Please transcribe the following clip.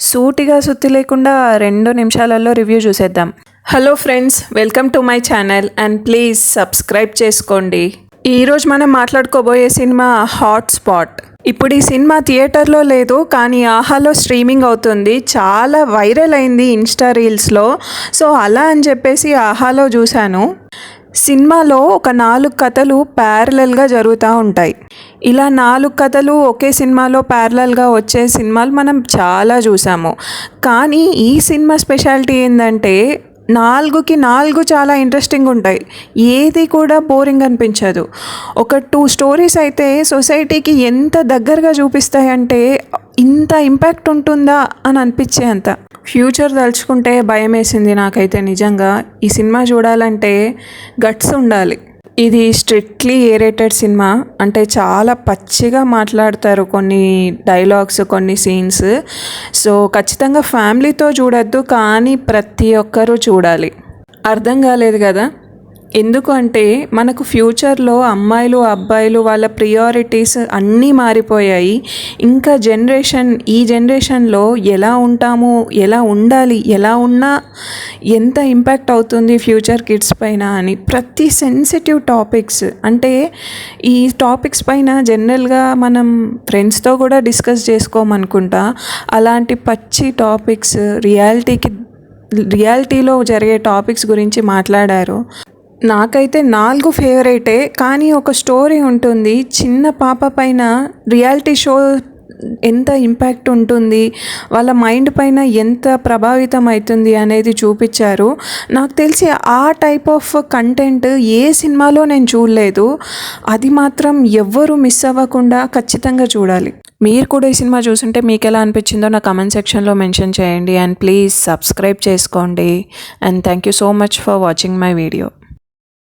సూటిగా సుత్తి లేకుండా రెండు నిమిషాలలో రివ్యూ చూసేద్దాం. Hello friends welcome to my channel and please subscribe చేసుకోండి. ఈరోజు మనం మాట్లాడుకోబోయే సినిమా హాట్ స్పాట్ ఇప్పుడు ఈ సినిమా థియేటర్లో లేదు కానీ ఆహాలో స్ట్రీమింగ్ అవుతుంది. చాలా వైరల్ అయింది ఇన్స్టా రీల్స్లో. సో అలా అని చెప్పేసి ఆహాలో చూశాను. సినిమాలో ఒక నాలుగు కథలు ప్యారలల్గా జరుగుతూ ఉంటాయి. ఇలా నాలుగు కథలు ఒకే సినిమాలో ప్యారలల్గా వచ్చే సినిమాలు మనం చాలా చూసాము. కానీ ఈ సినిమా స్పెషాలిటీ ఏంటంటే నాలుగుకి నాలుగు చాలా ఇంట్రెస్టింగ్ ఉంటాయి. ఏది కూడా బోరింగ్ అనిపించదు. ఒక టూ స్టోరీస్ అయితే సొసైటీకి ఎంత దగ్గరగా చూపిస్తాయంటే ఇంత ఇంపాక్ట్ ఉంటుందా అని అనిపించే అంత ఫ్యూచర్ తలుచుకుంటే భయం వేసింది నాకైతే నిజంగా. ఈ సినిమా చూడాలంటే గట్స్ ఉండాలి. ఇది స్ట్రిక్ట్లీ ఏరేటెడ్ సినిమా. అంటే చాలా పచ్చిగా మాట్లాడతారు కొన్ని డైలాగ్స్ కొన్ని సీన్స్. సో ఖచ్చితంగా ఫ్యామిలీతో చూడొద్దు కానీ ప్రతి ఒక్కరూ చూడాలి. అర్థం కాలేదు కదా? ఎందుకు అంటే మనకు ఫ్యూచర్లో అమ్మాయిలు అబ్బాయిలు వాళ్ళ ప్రియారిటీస్ అన్నీ మారిపోయాయి. ఇంకా జనరేషన్ ఈ జనరేషన్లో ఎలా ఉంటాము ఎలా ఉండాలి ఎలా ఉన్నా ఎంత ఇంపాక్ట్ అవుతుంది ఫ్యూచర్ కిడ్స్ పైన అని ప్రతి సెన్సిటివ్ టాపిక్స్. అంటే ఈ టాపిక్స్ పైన జనరల్గా మనం ఫ్రెండ్స్తో కూడా డిస్కస్ చేసుకోమనుకుంటా. అలాంటి పచ్చి టాపిక్స్ రియాలిటీకి రియాలిటీలో జరిగే టాపిక్స్ గురించి మాట్లాడారు. నాకైతే నాలుగు ఫేవరెటే కానీ ఒక స్టోరీ ఉంటుంది. చిన్న పాప పైన రియాలిటీ షో ఎంత ఇంపాక్ట్ ఉంటుంది వాళ్ళ మైండ్ పైన ఎంత ప్రభావితం అవుతుంది అనేది చూపించారు. నాకు తెలిసి ఆ టైప్ ఆఫ్ కంటెంట్ ఏ సినిమాలో నేను చూడలేదు. అది మాత్రం ఎవ్వరూ మిస్ అవ్వకుండా ఖచ్చితంగా చూడాలి. మీరు కూడా ఈ సినిమా చూసుంటే మీకు ఎలా అనిపించిందో నా కమెంట్ సెక్షన్లో మెన్షన్ చేయండి. అండ్ ప్లీజ్ సబ్స్క్రైబ్ చేసుకోండి. And thank you so much for watching my video.